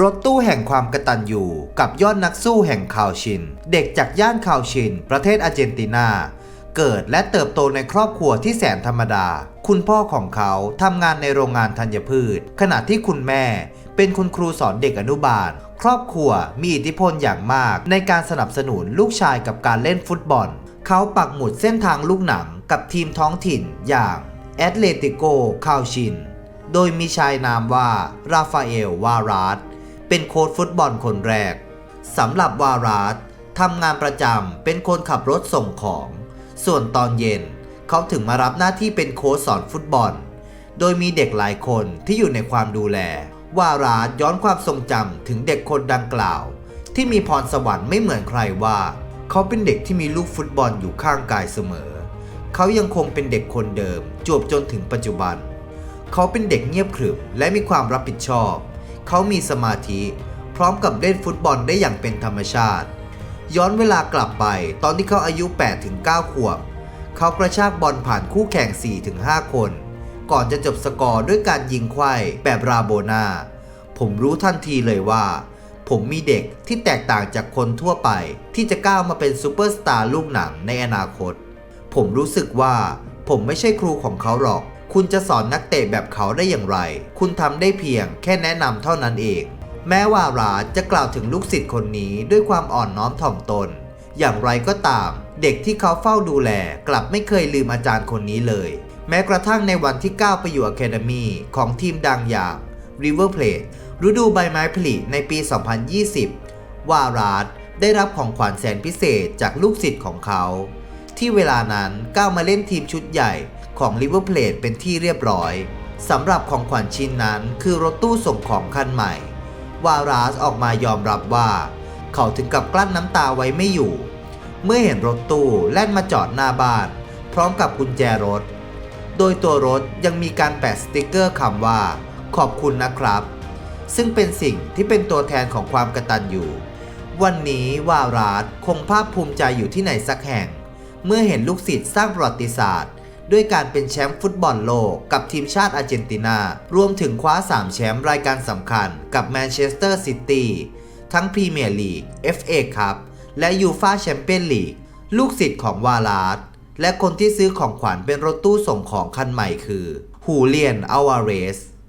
รถตู้แห่งความกระตัญญูกับยอดนักสู้แห่งคาวชิน เด็กจากย่านคาวชิน ประเทศอาร์เจนตินา เกิดและเติบโตในครอบครัวที่แสนธรรมดา คุณพ่อของเขาทำงานในโรงงานธัญพืช ขณะที่คุณแม่เป็นคุณครูสอนเด็กอนุบาล ครอบครัวมีอิทธิพลอย่างมากในการสนับสนุนลูกชายกับการเล่นฟุตบอล เขาปักหมุดเส้นทางลูกหนังกับทีมท้องถิ่นอย่างแอตเลติโกคาวชิน โดยมีชายนามว่าราฟาเอลวาราส เป็นโค้ชฟุตบอลคนแรกสำหรับวาราสทำงานประจำเป็นคนขับรถส่งของ ส่วนตอนเย็นเขาถึงมารับหน้าที่เป็นโค้ชสอนฟุตบอล โดยมีเด็กหลายคนที่อยู่ในความดูแล วาราสย้อนความทรงจำถึงเด็กคนดังกล่าว ที่มีพรสวรรค์ไม่เหมือนใครว่า เขาเป็นเด็กที่มีลูกฟุตบอลอยู่ข้างกายเสมอ เขายังคงเป็นเด็กคนเดิมจวบจนถึงปัจจุบัน เขาเป็นเด็กเงียบขรึมและมีความรับผิดชอบ เขามีสมาธิ พร้อมกับเล่นฟุตบอลได้อย่างเป็นธรรมชาติ ย้อนเวลากลับไปตอนที่เขาอายุ 8-9 ขวบ เขากระชากบอลผ่านคู่แข่ง 4-5 คน ก่อนจะจบสกอร์ด้วยการยิงไขว้แบบราโบนา ผมรู้ทันทีเลยว่า ผมมีเด็กที่แตกต่างจากคนทั่วไป ที่จะก้าวมาเป็นซูเปอร์สตาร์ลูกหนังในอนาคต ผมรู้สึกว่าผมไม่ใช่ครูของเขาหรอก คุณจะสอนนักเตะแบบเขาได้อย่างไร คุณทำได้เพียงแค่แนะนำเท่านั้นเอง แม้ว่าราจะกล่าวถึงลูกศิษย์คนนี้ด้วยความอ่อนน้อมถ่อมตน อย่างไรก็ตาม เด็กที่เขาเฝ้าดูแลกลับไม่เคยลืมอาจารย์คนนี้เลย แม้กระทั่งในวันที่ก้าวไปอยู่อะคาเดมีของทีมดังอย่าง River Plate ฤดูใบไม้ผลิในปี 2020 วาราดได้รับของขวัญแสนพิเศษจากลูกศิษย์ของเขา ที่เวลานั้นก้าวมาเล่นทีมชุดใหญ่ ของ River Plate เป็นที่เรียบร้อยสำหรับของขวัญชิ้นนั้นคือรถตู้ส่งของคันใหม่ วาราสออกมายอมรับว่า เขาถึงกับกลั้นน้ำตาไว้ไม่อยู่ เมื่อเห็นรถตู้แล่นมาจอดหน้าบ้าน พร้อมกับกุญแจรถ โดยตัวรถยังมีการแปะสติกเกอร์คำว่า ขอบคุณนะครับ ซึ่งเป็นสิ่งที่เป็นตัวแทนของความกตัญญูวันนี้วาราสคงภาคภูมิใจอยู่ที่ไหนสักแห่ง เมื่อเห็นลูกศิษย์สร้างประวัติศาสตร์ ด้วยการเป็นแชมป์ฟุตบอลโลกกับทีมชาติอาร์เจนตินา รวมถึงคว้า 3 แชมป์รายการสำคัญกับแมนเชสเตอร์ซิตี้ทั้งพรีเมียร์ลีก FA คัพและยูฟาแชมเปี้ยนลีก ลูกศิษย์ของวาลาสและคนที่ซื้อของขวัญเป็นรถตู้ส่งของคันใหม่คือ ฮูเลียน อาวาเรส